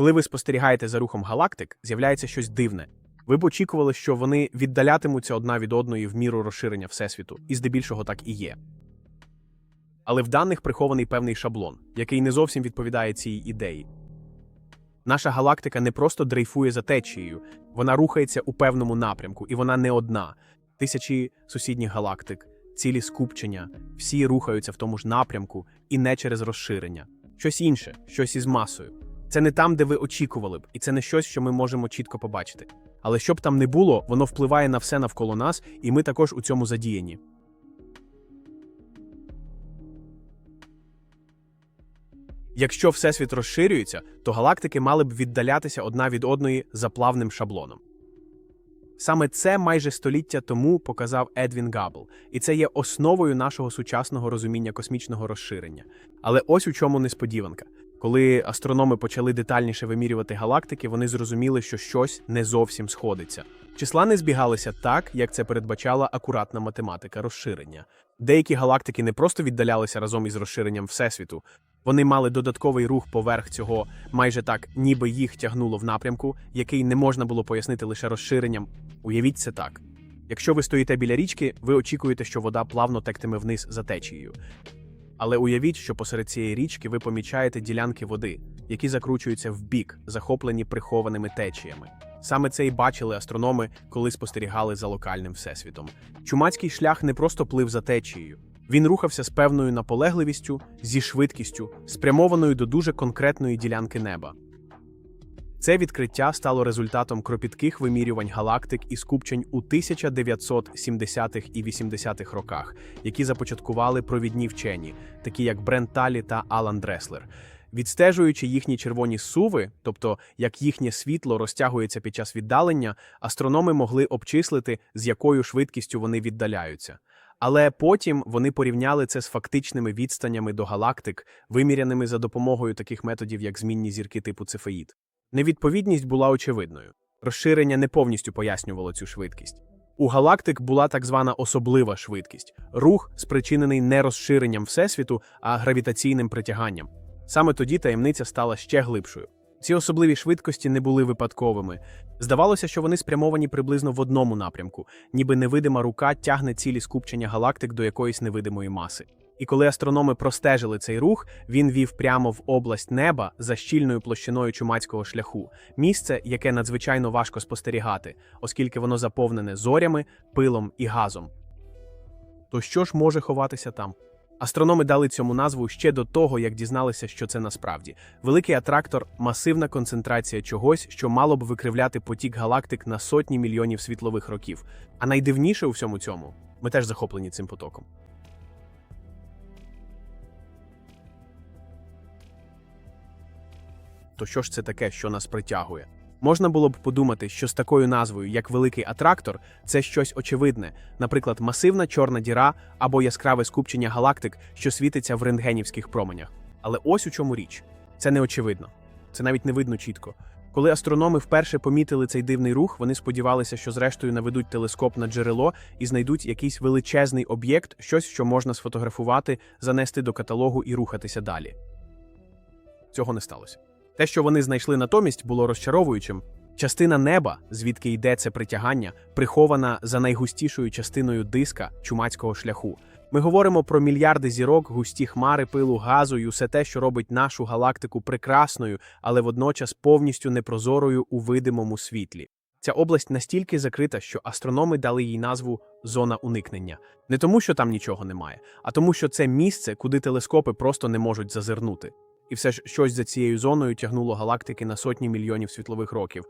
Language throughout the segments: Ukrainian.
Коли ви спостерігаєте за рухом галактик, з'являється щось дивне. Ви б очікували, що вони віддалятимуться одна від одної в міру розширення Всесвіту, і здебільшого так і є. Але в даних прихований певний шаблон, який не зовсім відповідає цій ідеї. Наша галактика не просто дрейфує за течією, вона рухається у певному напрямку, і вона не одна. Тисячі сусідніх галактик, цілі скупчення, всі рухаються в тому ж напрямку і не через розширення. Щось інше, щось із масою. Це не там, де ви очікували б, і це не щось, що ми можемо чітко побачити. Але що б там не було, воно впливає на все навколо нас, і ми також у цьому задіяні. Якщо Всесвіт розширюється, то галактики мали б віддалятися одна від одної за плавним шаблоном. Саме це майже століття тому показав Едвін Габл, і це є основою нашого сучасного розуміння космічного розширення. Але ось у чому несподіванка. Коли астрономи почали детальніше вимірювати галактики, вони зрозуміли, що щось не зовсім сходиться. Числа не збігалися так, як це передбачала акуратна математика розширення. Деякі галактики не просто віддалялися разом із розширенням Всесвіту, вони мали додатковий рух поверх цього, майже так, ніби їх тягнуло в напрямку, який не можна було пояснити лише розширенням. Уявіть це так. Якщо ви стоїте біля річки, ви очікуєте, що вода плавно тектиме вниз за течією. Але уявіть, що посеред цієї річки ви помічаєте ділянки води, які закручуються в бік, захоплені прихованими течіями. Саме це й бачили астрономи, коли спостерігали за локальним всесвітом. Чумацький шлях не просто плив за течією. Він рухався з певною наполегливістю, зі швидкістю, спрямованою до дуже конкретної ділянки неба. Це відкриття стало результатом кропітких вимірювань галактик і скупчень у 1970-х і 80-х роках, які започаткували провідні вчені, такі як Брент Талі та Алан Дреслер. Відстежуючи їхні червоні суви, тобто як їхнє світло розтягується під час віддалення, астрономи могли обчислити, з якою швидкістю вони віддаляються. Але потім вони порівняли це з фактичними відстанями до галактик, виміряними за допомогою таких методів, як змінні зірки типу цефеїд. Невідповідність була очевидною. Розширення не повністю пояснювало цю швидкість. У галактик була так звана особлива швидкість рух, спричинений не розширенням Всесвіту, а гравітаційним притяганням. Саме тоді таємниця стала ще глибшою. Ці особливі швидкості не були випадковими. Здавалося, що вони спрямовані приблизно в одному напрямку, ніби невидима рука тягне цілі скупчення галактик до якоїсь невидимої маси. І коли астрономи простежили цей рух, він вів прямо в область неба за щільною площиною чумацького шляху, місце, яке надзвичайно важко спостерігати, оскільки воно заповнене зорями, пилом і газом. То що ж може ховатися там? Астрономи дали цьому назву ще до того, як дізналися, що це насправді. Великий атрактор масивна концентрація чогось, що мало б викривляти потік галактик на сотні мільйонів світлових років. А найдивніше у всьому цьому ми теж захоплені цим потоком. То що ж це таке, що нас притягує? Можна було б подумати, що з такою назвою, як великий атрактор, це щось очевидне, наприклад, масивна чорна діра або яскраве скупчення галактик, що світиться в рентгенівських променях. Але ось у чому річ це не очевидно, це навіть не видно чітко. Коли астрономи вперше помітили цей дивний рух, вони сподівалися, що зрештою наведуть телескоп на джерело і знайдуть якийсь величезний об'єкт, щось, що можна сфотографувати, занести до каталогу і рухатися далі. Цього не сталося. Те, що вони знайшли натомість, було розчаровуючим. Частина неба, звідки йде це притягання, прихована за найгустішою частиною диска чумацького шляху. Ми говоримо про мільярди зірок, густі хмари, пилу, газу і усе те, що робить нашу галактику прекрасною, але водночас повністю непрозорою у видимому світлі. Ця область настільки закрита, що астрономи дали їй назву зона уникнення. Не тому, що там нічого немає, а тому, що це місце, куди телескопи просто не можуть зазирнути. І все ж щось за цією зоною тягнуло галактики на сотні мільйонів світлових років.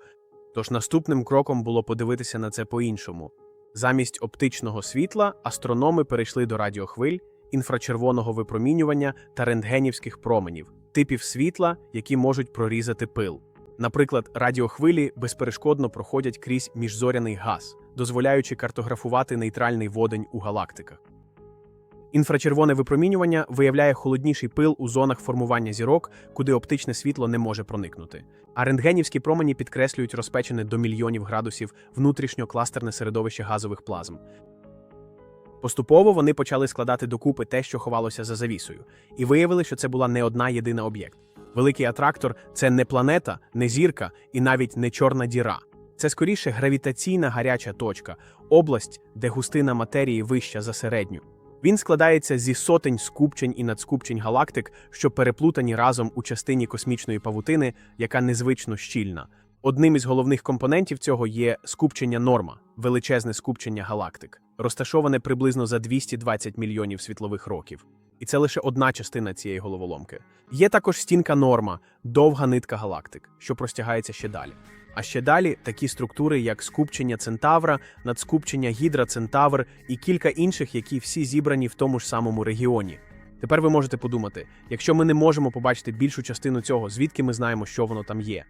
Тож наступним кроком було подивитися на це по-іншому. Замість оптичного світла астрономи перейшли до радіохвиль, інфрачервоного випромінювання та рентгенівських променів, типів світла, які можуть прорізати пил. Наприклад, радіохвилі безперешкодно проходять крізь міжзоряний газ, дозволяючи картографувати нейтральний водень у галактиках. Інфрачервоне випромінювання виявляє холодніший пил у зонах формування зірок, куди оптичне світло не може проникнути. А рентгенівські промені підкреслюють розпечене до мільйонів градусів внутрішньокластерне середовище газових плазм. Поступово вони почали складати докупи те, що ховалося за завісою, і виявили, що це була не одна єдина об'єкт. Великий атрактор це не планета, не зірка і навіть не чорна діра. Це скоріше гравітаційна гаряча точка, область, де густина матерії вища за середню. Він складається зі сотень скупчень і надскупчень галактик, що переплутані разом у частині космічної павутини, яка незвично щільна. Одним із головних компонентів цього є скупчення норма, величезне скупчення галактик, розташоване приблизно за 220 мільйонів світлових років. І це лише одна частина цієї головоломки. Є також стінка норма, довга нитка галактик, що простягається ще далі. А ще далі такі структури, як скупчення Центавра, надскупчення Гідра Центавр і кілька інших, які всі зібрані в тому ж самому регіоні. Тепер ви можете подумати, якщо ми не можемо побачити більшу частину цього, звідки ми знаємо, що воно там є?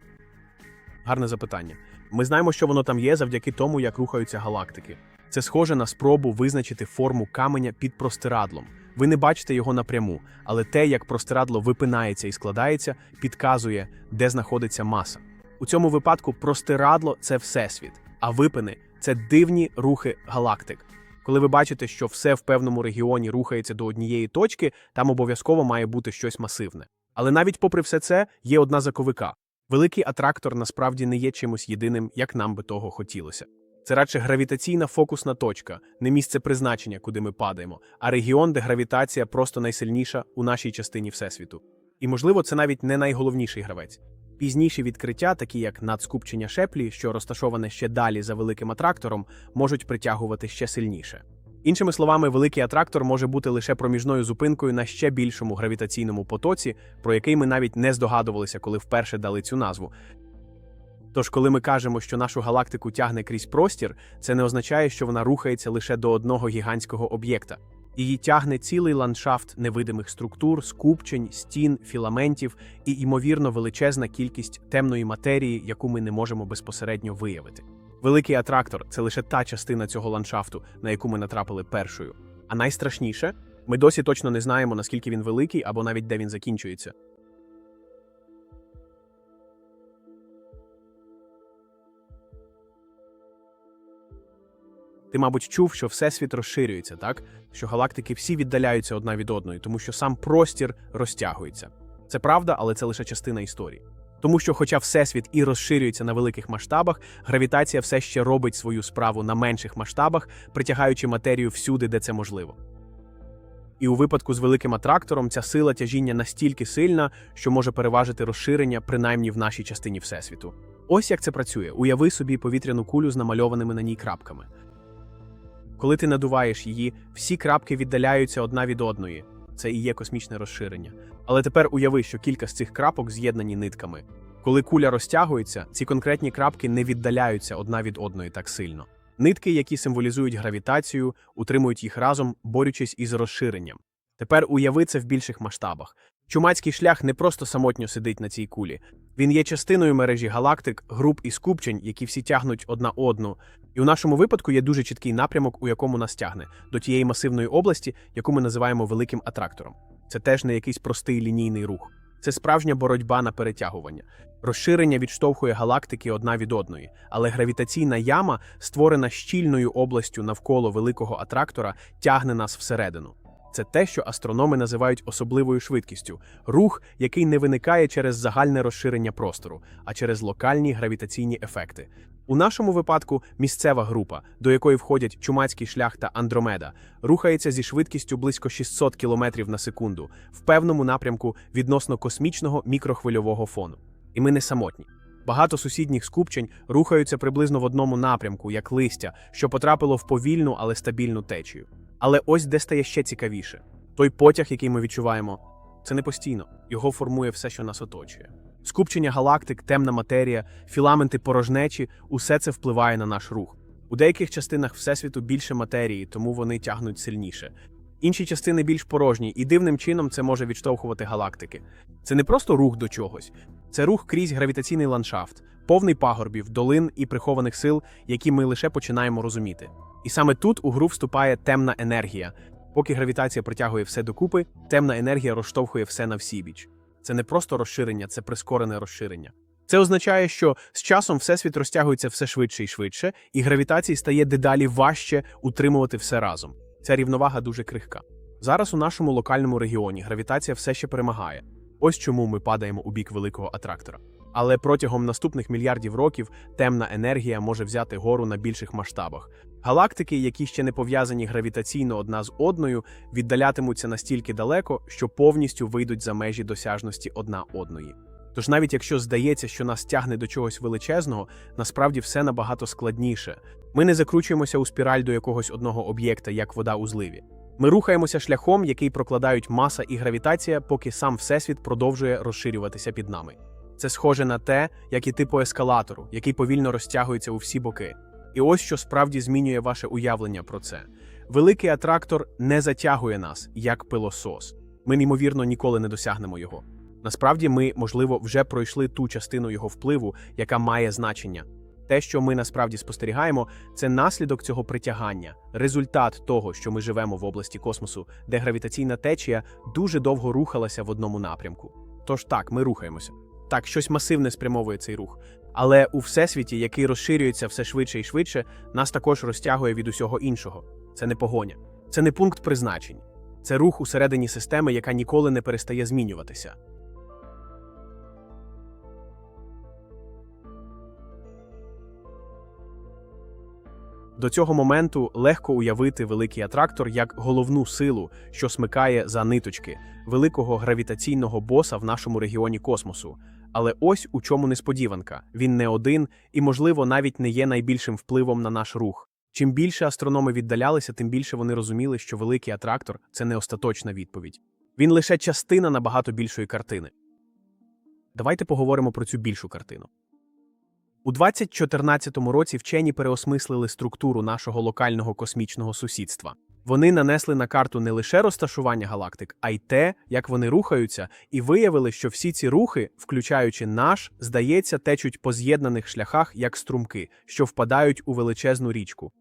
Гарне запитання. Ми знаємо, що воно там є завдяки тому, як рухаються галактики. Це схоже на спробу визначити форму каменя під простирадлом. Ви не бачите його напряму, але те, як простирадло випинається і складається, підказує, де знаходиться маса. У цьому випадку простирадло це всесвіт, а випини це дивні рухи галактик. Коли ви бачите, що все в певному регіоні рухається до однієї точки, там обов'язково має бути щось масивне. Але навіть попри все це є одна заковика. Великий атрактор насправді не є чимось єдиним, як нам би того хотілося. Це радше гравітаційна фокусна точка, не місце призначення, куди ми падаємо, а регіон, де гравітація просто найсильніша у нашій частині Всесвіту. І, можливо, це навіть не найголовніший гравець. Пізніші відкриття, такі як надскупчення Шеплі, що розташоване ще далі за великим атрактором, можуть притягувати ще сильніше. Іншими словами, великий атрактор може бути лише проміжною зупинкою на ще більшому гравітаційному потоці, про який ми навіть не здогадувалися, коли вперше дали цю назву. Тож, коли ми кажемо, що нашу галактику тягне крізь простір, це не означає, що вона рухається лише до одного гігантського об'єкта. Її тягне цілий ландшафт невидимих структур, скупчень, стін, філаментів і, ймовірно, величезна кількість темної матерії, яку ми не можемо безпосередньо виявити. Великий атрактор це лише та частина цього ландшафту, на яку ми натрапили першою. А найстрашніше, ми досі точно не знаємо, наскільки він великий або навіть де він закінчується. Ти, мабуть, чув, що всесвіт розширюється, так? Що галактики всі віддаляються одна від одної, тому що сам простір розтягується. Це правда, але це лише частина історії. Тому що, хоча всесвіт і розширюється на великих масштабах, гравітація все ще робить свою справу на менших масштабах, притягаючи матерію всюди, де це можливо. І у випадку з великим атрактором ця сила тяжіння настільки сильна, що може переважити розширення, принаймні в нашій частині Всесвіту. Ось як це працює. Уяви собі повітряну кулю з намальованими на ній крапками. Коли ти надуваєш її, всі крапки віддаляються одна від одної. Це і є космічне розширення. Але тепер уяви, що кілька з цих крапок з'єднані нитками. Коли куля розтягується, ці конкретні крапки не віддаляються одна від одної так сильно. Нитки, які символізують гравітацію, утримують їх разом, борючись із розширенням. Тепер уяви це в більших масштабах. Чумацький шлях не просто самотньо сидить на цій кулі. Він є частиною мережі галактик, груп і скупчень, які всі тягнуть одна одну. І у нашому випадку є дуже чіткий напрямок, у якому нас тягне, до тієї масивної області, яку ми називаємо великим атрактором. Це теж не якийсь простий лінійний рух. Це справжня боротьба на перетягування. Розширення відштовхує галактики одна від одної, але гравітаційна яма, створена щільною областю навколо великого атрактора, тягне нас всередину. Це те, що астрономи називають особливою швидкістю рух, який не виникає через загальне розширення простору, а через локальні гравітаційні ефекти. У нашому випадку місцева група, до якої входять Чумацький шлях та Андромеда, рухається зі швидкістю близько 600 км на секунду в певному напрямку відносно космічного мікрохвильового фону. І ми не самотні. Багато сусідніх скупчень рухаються приблизно в одному напрямку, як листя, що потрапило в повільну, але стабільну течію. Але ось де стає ще цікавіше: той потяг, який ми відчуваємо, це не постійно, його формує все, що нас оточує. Скупчення галактик, темна матерія, філаменти порожнечі усе це впливає на наш рух. У деяких частинах Всесвіту більше матерії, тому вони тягнуть сильніше. Інші частини більш порожні, і дивним чином це може відштовхувати галактики. Це не просто рух до чогось, це рух крізь гравітаційний ландшафт, повний пагорбів, долин і прихованих сил, які ми лише починаємо розуміти. І саме тут у гру вступає темна енергія. Поки гравітація притягує все докупи, темна енергія розштовхує все на всібіч. Це не просто розширення, це прискорене розширення. Це означає, що з часом всесвіт розтягується все швидше і швидше, і гравітації стає дедалі важче утримувати все разом. Ця рівновага дуже крихка. Зараз у нашому локальному регіоні гравітація все ще перемагає. Ось чому ми падаємо у бік великого атрактора. Але протягом наступних мільярдів років темна енергія може взяти гору на більших масштабах. Галактики, які ще не пов'язані гравітаційно одна з одною, віддалятимуться настільки далеко, що повністю вийдуть за межі досяжності одна одної. Тож навіть якщо здається, що нас тягне до чогось величезного, насправді все набагато складніше. Ми не закручуємося у спіраль до якогось одного об'єкта, як вода у зливі. Ми рухаємося шляхом, який прокладають маса і гравітація, поки сам всесвіт продовжує розширюватися під нами. Це схоже на те, як іти по ескалатору, який повільно розтягується у всі боки. І ось що справді змінює ваше уявлення про це. Великий атрактор не затягує нас, як пилосос. Ми, неймовірно, ніколи не досягнемо його. Насправді, ми, можливо, вже пройшли ту частину його впливу, яка має значення. Те, що ми насправді спостерігаємо, це наслідок цього притягання, результат того, що ми живемо в області космосу, де гравітаційна течія дуже довго рухалася в одному напрямку. Тож так, ми рухаємося. Так, щось масивне спрямовує цей рух. Але у всесвіті, який розширюється все швидше і швидше, нас також розтягує від усього іншого. Це не погоня, це не пункт призначень, це рух усередині системи, яка ніколи не перестає змінюватися. До цього моменту легко уявити великий атрактор як головну силу, що смикає за ниточки великого гравітаційного боса в нашому регіоні космосу. Але ось у чому несподіванка: він не один і, можливо, навіть не є найбільшим впливом на наш рух. Чим більше астрономи віддалялися, тим більше вони розуміли, що великий атрактор це не остаточна відповідь. Він лише частина набагато більшої картини. Давайте поговоримо про цю більшу картину. У 2014 році вчені переосмислили структуру нашого локального космічного сусідства. Вони нанесли на карту не лише розташування галактик, а й те, як вони рухаються, і виявили, що всі ці рухи, включаючи наш, здається, течуть по з'єднаних шляхах як струмки, що впадають у величезну річку.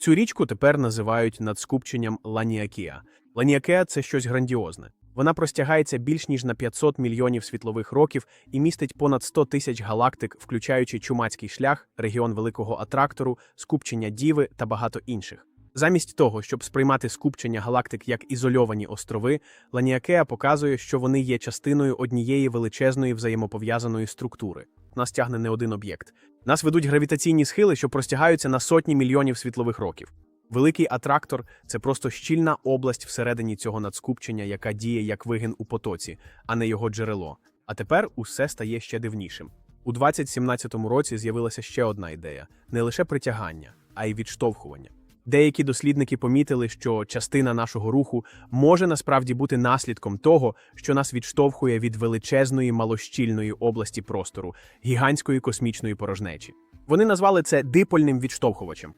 Цю річку тепер називають надскупченням Ланіакія. Ланіакеа це щось грандіозне. Вона простягається більш ніж на 500 мільйонів світлових років і містить понад 100 тисяч галактик, включаючи чумацький шлях, регіон великого атрактору, скупчення Діви та багато інших. Замість того, щоб сприймати скупчення галактик як ізольовані острови, Ланіакеа показує, що вони є частиною однієї величезної взаємопов'язаної структури. Нас тягне не один об'єкт. Нас ведуть гравітаційні схили, що простягаються на сотні мільйонів світлових років. Великий атрактор це просто щільна область всередині цього надскупчення, яка діє як вигин у потоці, а не його джерело. А тепер усе стає ще дивнішим. У 2017 році з'явилася ще одна ідея: не лише притягання, а й відштовхування. Деякі дослідники помітили, що частина нашого руху може насправді бути наслідком того, що нас відштовхує від величезної малощільної області простору, гігантської космічної порожнечі. Вони назвали це дипольним відштовхувачем.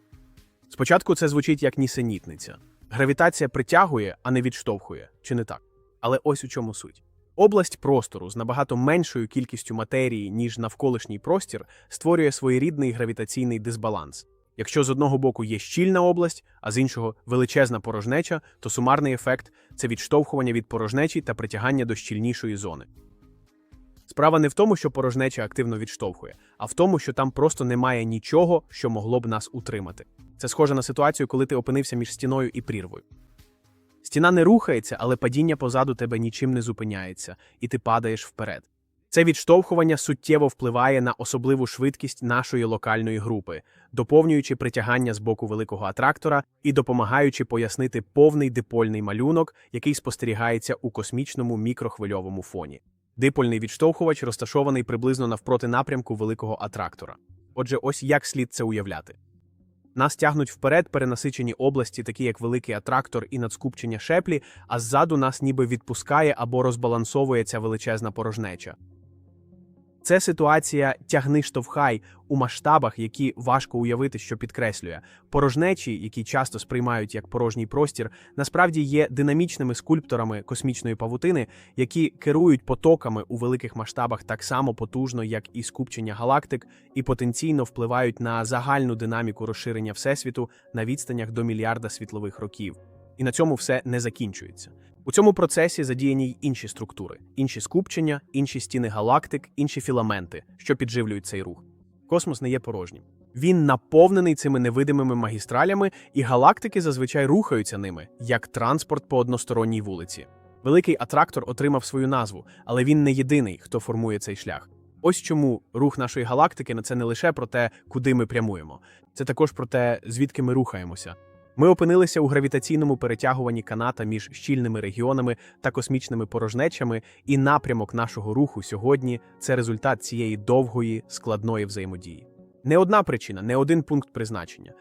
Спочатку це звучить як нісенітниця. Гравітація притягує, а не відштовхує, чи не так? Але ось у чому суть. Область простору з набагато меншою кількістю матерії, ніж навколишній простір, створює своєрідний гравітаційний дисбаланс. Якщо з одного боку є щільна область, а з іншого величезна порожнеча, то сумарний ефект це відштовхування від порожнечі та притягання до щільнішої зони. Справа не в тому, що порожнеча активно відштовхує, а в тому, що там просто немає нічого, що могло б нас утримати. Це схоже на ситуацію, коли ти опинився між стіною і прірвою. Стіна не рухається, але падіння позаду тебе нічим не зупиняється, і ти падаєш вперед. Це відштовхування суттєво впливає на особливу швидкість нашої локальної групи, доповнюючи притягання з боку великого атрактора і допомагаючи пояснити повний дипольний малюнок, який спостерігається у космічному мікрохвильовому фоні. Дипольний відштовхувач розташований приблизно навпроти напрямку великого атрактора. Отже, ось як слід це уявляти. Нас тягнуть вперед перенасичені області, такі як великий атрактор і надскупчення шеплі, а ззаду нас ніби відпускає або розбалансовує ця величезна порожнеча. Це ситуація тягни штовхай у масштабах, які важко уявити, що підкреслює. Порожнечі, які часто сприймають як порожній простір, насправді є динамічними скульпторами космічної павутини, які керують потоками у великих масштабах так само потужно, як і скупчення галактик, і потенційно впливають на загальну динаміку розширення всесвіту на відстанях до мільярда світлових років. І на цьому все не закінчується. У цьому процесі задіяні й інші структури, інші скупчення, інші стіни галактик, інші філаменти, що підживлюють цей рух. Космос не є порожнім. Він наповнений цими невидимими магістралями, і галактики зазвичай рухаються ними, як транспорт по односторонній вулиці. Великий атрактор отримав свою назву, але він не єдиний, хто формує цей шлях. Ось чому рух нашої галактики це не лише про те, куди ми прямуємо, це також про те, звідки ми рухаємося. Ми опинилися у гравітаційному перетягуванні каната між щільними регіонами та космічними порожнечами, і напрямок нашого руху сьогодні це результат цієї довгої, складної взаємодії. Не одна причина, не один пункт призначення.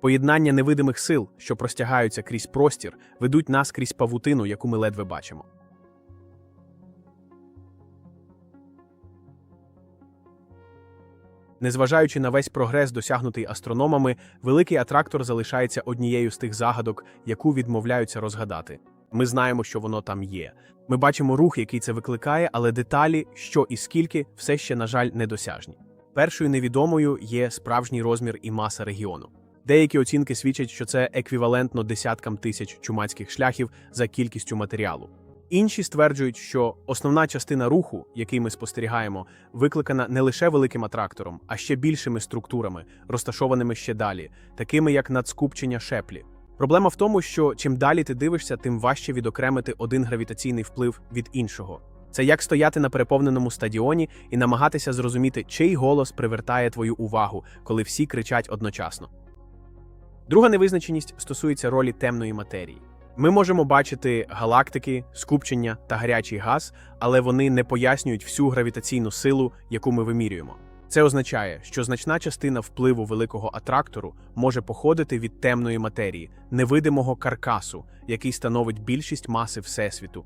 Поєднання невидимих сил, що простягаються крізь простір, ведуть нас крізь павутину, яку ми ледве бачимо. Незважаючи на весь прогрес, досягнутий астрономами, великий атрактор залишається однією з тих загадок, яку відмовляються розгадати. Ми знаємо, що воно там є. Ми бачимо рух, який це викликає, але деталі, що і скільки, все ще, на жаль, недосяжні. Першою невідомою є справжній розмір і маса регіону. Деякі оцінки свідчать, що це еквівалентно десяткам тисяч чумацьких шляхів за кількістю матеріалу. Інші стверджують, що основна частина руху, який ми спостерігаємо, викликана не лише великим атрактором, а ще більшими структурами, розташованими ще далі, такими як надскупчення шеплі. Проблема в тому, що чим далі ти дивишся, тим важче відокремити один гравітаційний вплив від іншого. Це як стояти на переповненому стадіоні і намагатися зрозуміти, чий голос привертає твою увагу, коли всі кричать одночасно. Друга невизначеність стосується ролі темної матерії. Ми можемо бачити галактики, скупчення та гарячий газ, але вони не пояснюють всю гравітаційну силу, яку ми вимірюємо. Це означає, що значна частина впливу великого атрактору може походити від темної матерії, невидимого каркасу, який становить більшість маси Всесвіту.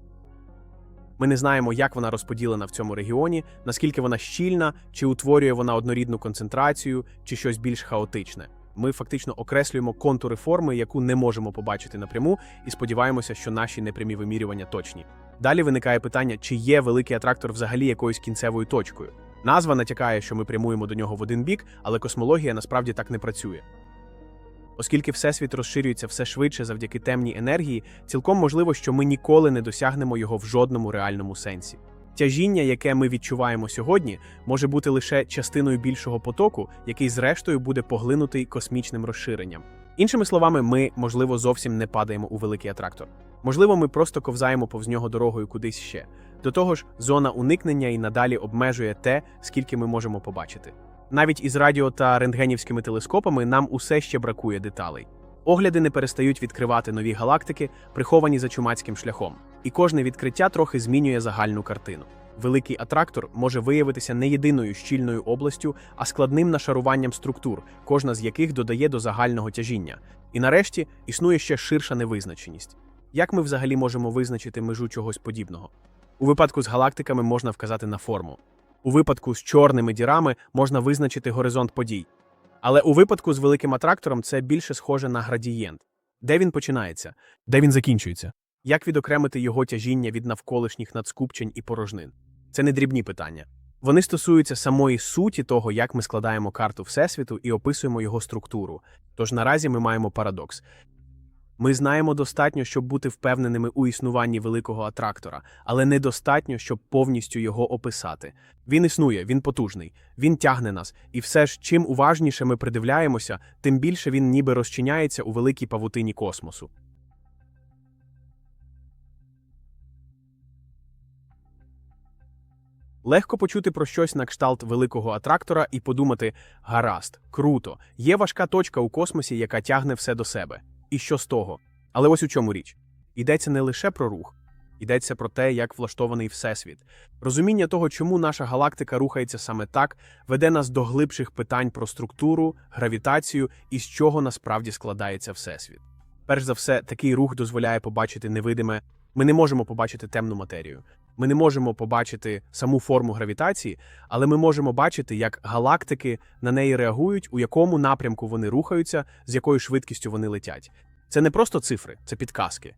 Ми не знаємо, як вона розподілена в цьому регіоні, наскільки вона щільна, чи утворює вона однорідну концентрацію, чи щось більш хаотичне. Ми фактично окреслюємо контури форми, яку не можемо побачити напряму, і сподіваємося, що наші непрямі вимірювання точні. Далі виникає питання, чи є великий атрактор взагалі якоюсь кінцевою точкою. Назва натякає, що ми прямуємо до нього в один бік, але космологія насправді так не працює. Оскільки Всесвіт розширюється все швидше завдяки темній енергії, цілком можливо, що ми ніколи не досягнемо його в жодному реальному сенсі. Тяжіння, яке ми відчуваємо сьогодні, може бути лише частиною більшого потоку, який зрештою буде поглинутий космічним розширенням. Іншими словами, ми, можливо, зовсім не падаємо у великий атрактор. Можливо, ми просто ковзаємо повз нього дорогою кудись ще. До того ж, зона уникнення і надалі обмежує те, скільки ми можемо побачити. Навіть із радіо та рентгенівськими телескопами нам усе ще бракує деталей. Огляди не перестають відкривати нові галактики, приховані за чумацьким шляхом, і кожне відкриття трохи змінює загальну картину. Великий атрактор може виявитися не єдиною щільною областю, а складним нашаруванням структур, кожна з яких додає до загального тяжіння. І нарешті існує ще ширша невизначеність. Як ми взагалі можемо визначити межу чогось подібного? У випадку з галактиками можна вказати на форму. У випадку з чорними дірами можна визначити горизонт подій. Але у випадку з великим атрактором це більше схоже на градієнт. Де він починається, де він закінчується? Як відокремити його тяжіння від навколишніх надскупчень і порожнин? Це не дрібні питання. Вони стосуються самої суті того, як ми складаємо карту Всесвіту і описуємо його структуру. Тож наразі ми маємо парадокс. Ми знаємо достатньо, щоб бути впевненими у існуванні великого атрактора, але недостатньо, щоб повністю його описати. Він існує, він потужний, він тягне нас, і все ж, чим уважніше ми придивляємося, тим більше він ніби розчиняється у великій павутині космосу. Легко почути про щось на кшталт великого атрактора і подумати: гаразд, круто, є важка точка у космосі, яка тягне все до себе. І що з того? Але ось у чому річ. Йдеться не лише про рух, йдеться про те, як влаштований Всесвіт. Розуміння того, чому наша галактика рухається саме так, веде нас до глибших питань про структуру, гравітацію і з чого насправді складається Всесвіт. Перш за все, такий рух дозволяє побачити невидиме. Ми не можемо побачити темну матерію. Ми не можемо побачити саму форму гравітації, але ми можемо бачити, як галактики на неї реагують, у якому напрямку вони рухаються, з якою швидкістю вони летять. Це не просто цифри, це підказки.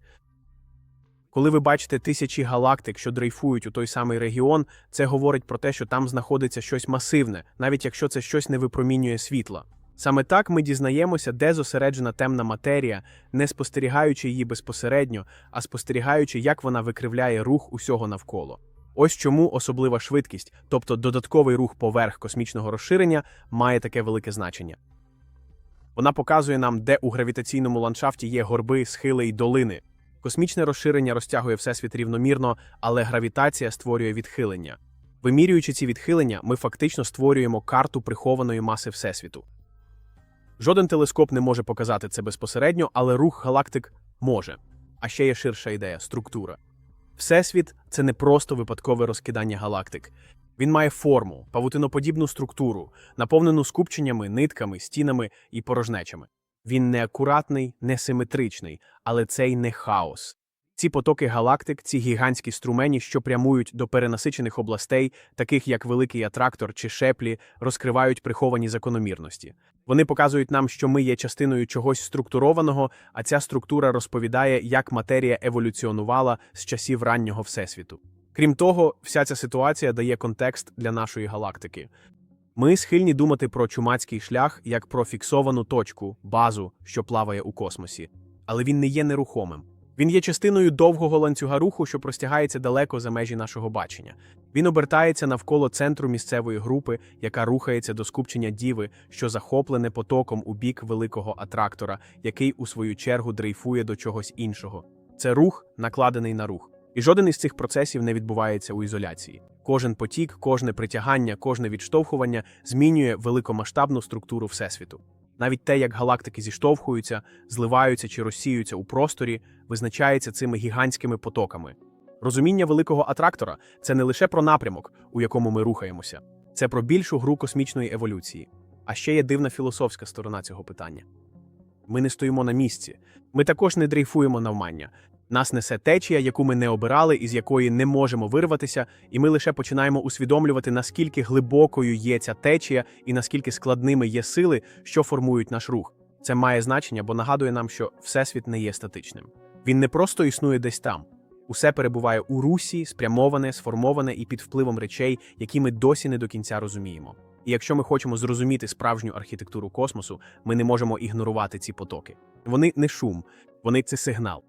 Коли ви бачите тисячі галактик, що дрейфують у той самий регіон, це говорить про те, що там знаходиться щось масивне, навіть якщо це щось не випромінює світла. Саме так ми дізнаємося, де зосереджена темна матерія, не спостерігаючи її безпосередньо, а спостерігаючи, як вона викривляє рух усього навколо. Ось чому особлива швидкість, тобто додатковий рух поверх космічного розширення, має таке велике значення. Вона показує нам, де у гравітаційному ландшафті є горби, схили й долини. Космічне розширення розтягує всесвіт рівномірно, але гравітація створює відхилення. Вимірюючи ці відхилення, ми фактично створюємо карту прихованої маси Всесвіту. Жоден телескоп не може показати це безпосередньо, але рух галактик може. А ще є ширша ідея структура. Всесвіт це не просто випадкове розкидання галактик. Він має форму, павутиноподібну структуру, наповнену скупченнями, нитками, стінами і порожнечами. Він не акуратний, не симетричний, але це й не хаос. Ці потоки галактик, ці гігантські струмені, що прямують до перенасичених областей, таких як Великий Атрактор чи Шеплі, розкривають приховані закономірності. Вони показують нам, що ми є частиною чогось структурованого, а ця структура розповідає, як матерія еволюціонувала з часів раннього Всесвіту. Крім того, вся ця ситуація дає контекст для нашої галактики. Ми схильні думати про чумацький шлях як про фіксовану точку, базу, що плаває у космосі. Але він не є нерухомим. Він є частиною довгого ланцюга руху, що простягається далеко за межі нашого бачення. Він обертається навколо центру місцевої групи, яка рухається до скупчення діви, що захоплене потоком у бік великого атрактора, який у свою чергу дрейфує до чогось іншого. Це рух, накладений на рух. І жоден із цих процесів не відбувається у ізоляції. Кожен потік, кожне притягання, кожне відштовхування змінює великомасштабну структуру Всесвіту. Навіть те, як галактики зіштовхуються, зливаються чи розсіюються у просторі, визначається цими гігантськими потоками. Розуміння великого атрактора це не лише про напрямок, у якому ми рухаємося, це про більшу гру космічної еволюції. А ще є дивна філософська сторона цього питання. Ми не стоїмо на місці, ми також не дрейфуємо навмання. Нас несе течія, яку ми не обирали і з якої не можемо вирватися, і ми лише починаємо усвідомлювати, наскільки глибокою є ця течія і наскільки складними є сили, що формують наш рух. Це має значення, бо нагадує нам, що всесвіт не є статичним. Він не просто існує десь там. Усе перебуває у русі, спрямоване, сформоване і під впливом речей, які ми досі не до кінця розуміємо. І якщо ми хочемо зрозуміти справжню архітектуру космосу, ми не можемо ігнорувати ці потоки. Вони не шум, вони це сигнал.